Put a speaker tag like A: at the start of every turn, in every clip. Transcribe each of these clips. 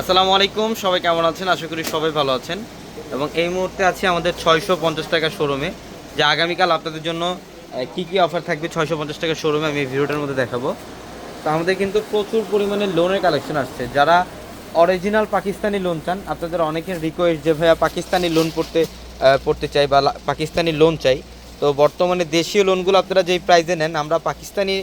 A: আসসালামু আলাইকুম, সবাই কেমন আছেন? আশা করি সবাই ভালো আছেন। এবং এই মুহূর্তে আছি আমাদের ছয়শো পঞ্চাশ টাকা শোরুমে যে আগামীকাল আপনাদের জন্য কি কি অফার থাকবে ছয়শো পঞ্চাশ টাকা শোরুমে আমি ভিডিওটার মধ্যে দেখাবো। তো আমাদের কিন্তু প্রচুর পরিমাণে লোনের কালেকশন আসছে। যারা অরিজিনাল পাকিস্তানি লোন চান, আপনাদের অনেকের রিকোয়েস্ট যে, ভাইয়া, পাকিস্তানি লোন পড়তে পড়তে চাই বা পাকিস্তানি লোন চাই। তো বর্তমানে দেশীয় লোনগুলো আপনারা যেই প্রাইজে নেন, আমরা পাকিস্তানি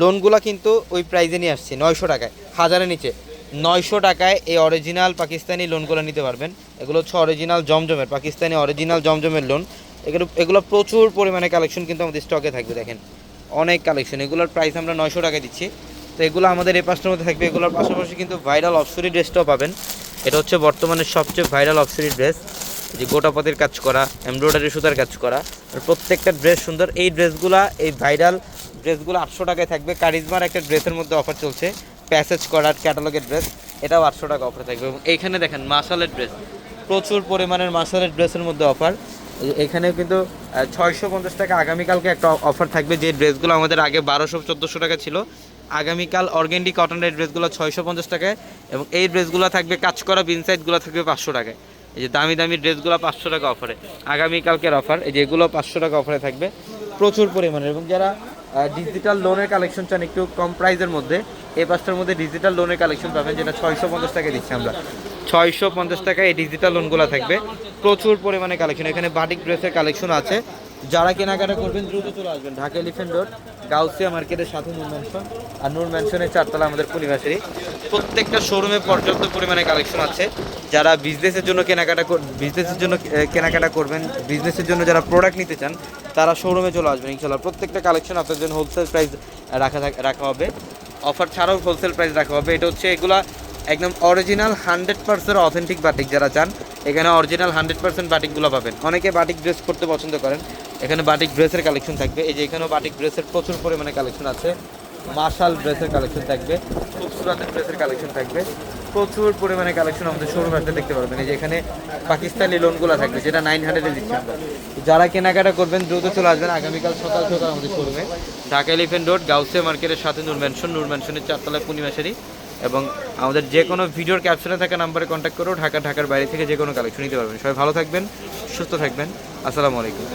A: লোনগুলো কিন্তু ওই প্রাইজে নিয়ে আসছি, নয়শো টাকায়, হাজারের নিচে। নয়শো টাকায় এই অরিজিনাল পাকিস্তানি লোনগুলো নিতে পারবেন। এগুলো হচ্ছে অরিজিনাল জমজমের, পাকিস্তানি অরিজিনাল জমজমের লোন এগুলো এগুলো প্রচুর পরিমাণে কালেকশন কিন্তু আমাদের স্টকে থাকবে, দেখেন। অনেক কালেকশন এগুলোর প্রাইস আমরা নয়শো টাকা দিচ্ছি। তো এগুলো আমাদের এই পাঁচটার মধ্যে থাকবে। এগুলোর পাশাপাশি কিন্তু ভাইরাল অপসরি ড্রেসটাও পাবেন। এটা হচ্ছে বর্তমানে সবচেয়ে ভাইরাল অপসরি ড্রেস যে গোটাপতির কাজ করা এমব্রয়ডারি সুতার কাজ করা। আর প্রত্যেকটা ড্রেস সুন্দর। এই ড্রেসগুলা এই ভাইরাল ড্রেসগুলো আটশো টাকায় থাকবে। কারিজমার একটা ড্রেসের মধ্যে অফার চলছে। প্যাসেজ করার ক্যাটালগের ড্রেস, এটাও আটশো টাকা অফার থাকবে। এবং এইখানে দেখেন মাসালের ড্রেস প্রচুর পরিমাণের মাসালের ড্রেসের মধ্যে অফার এখানেও কিন্তু ছয়শো পঞ্চাশ টাকা আগামীকালকে একটা অফার থাকবে, যে ড্রেসগুলো আমাদের আগে বারোশো, চোদ্দোশো টাকা ছিল। আগামীকাল অর্গেন্ডি কটনের ড্রেসগুলো ছয়শো পঞ্চাশ টাকায়, এবং এই ড্রেসগুলো থাকবে কাজ করা বিনসাইডগুলো থাকবে পাঁচশো টাকায়। এই যে দামি দামি ড্রেসগুলো পাঁচশো টাকা অফারে আগামীকালকের অফার এই যে এগুলো পাঁচশো টাকা অফারে থাকবে, প্রচুর পরিমাণে এবং যারা ডিজিটাল লোনের কালেকশন চান, একটু কম প্রাইসের মধ্যে এই পাঁচটার মধ্যে ডিজিটাল লোনের কালেকশন পাবেন, যেটা ছয়শো পঞ্চাশ টাকা দিচ্ছি আমরা। ছয়শো পঞ্চাশ টাকা এই ডিজিটাল লোনগুলো থাকবে। প্রচুর পরিমাণে কালেকশন এখানে বাটিক ড্রেসের কালেকশন আছে। যারা কেনাকাটা করবেন, দ্রুত চলে আসবেন। ঢাকা এলিফেন্ট রোড গাউসিয়া মার্কেটের সাথে নূর ম্যানশন আর নূর ম্যানশনের চারতলা আমাদের পরিবেশেরই প্রত্যেকটা শোরুমে পর্যাপ্ত পরিমাণে কালেকশন আছে। যারা বিজনেসের জন্য কেনাকাটা বিজনেসের জন্য কেনাকাটা করবেন বিজনেসের জন্য যারা প্রোডাক্ট নিতে চান, তারা শোরুমে চলে আসবেন ইনশাল্লাহ প্রত্যেকটা কালেকশন আপনার জন্য হোলসেল প্রাইস রাখা রাখা হবে। অফার ছাড়াও হোলসেল প্রাইস রাখা হবে। এটা হচ্ছে এগুলা একদম original hundred percent authentic batik যারা চান, এখানে অরিজিনাল হান্ড্রেড পার্সেন্ট বাটিকগুলো পাবেন। অনেকে বাটিক ড্রেস করতে পছন্দ করেন। এখানে বাটিক ড্রেসের কালেকশন থাকবে। এই যে এখানেও বাটিক ড্রেসের প্রচুর পরিমাণে কালেকশন আছে। মার্শাল ড্রেসের কালেকশন থাকবে খুবসুরাতের ড্রেসের কালেকশন থাকবে। প্রচুর পরিমাণে কালেকশন আমাদের শোরুম আসতে দেখতে পারবেন। এই যে এখানে পাকিস্তানি লোনগুলো থাকবে, যেটা নাইন হান্ড্রেডে দিচ্ছি আমরা। যারা কেনাকাটা করবেন, দ্রুত চলে আসবেন। আগামীকাল সকাল সকাল আমাদের শোরুমে ঢাকা এলিফেন্ট রোড গাউসে মার্কেটের সাথে নূর ম্যানশন নূর ম্যানশনের চারতলায় পূর্ণিমাশারি এবং আমাদের যে কোনো ভিডিওর ক্যাপশনে থাকা নাম্বারে কন্ট্যাক্ট করেও ঢাকা, ঢাকার বাইরে থেকে যে কোনো কালেকশন নিতে পারবেন। সবাই ভালো থাকবেন, সুস্থ থাকবেন। আসসালামু আলাইকুম।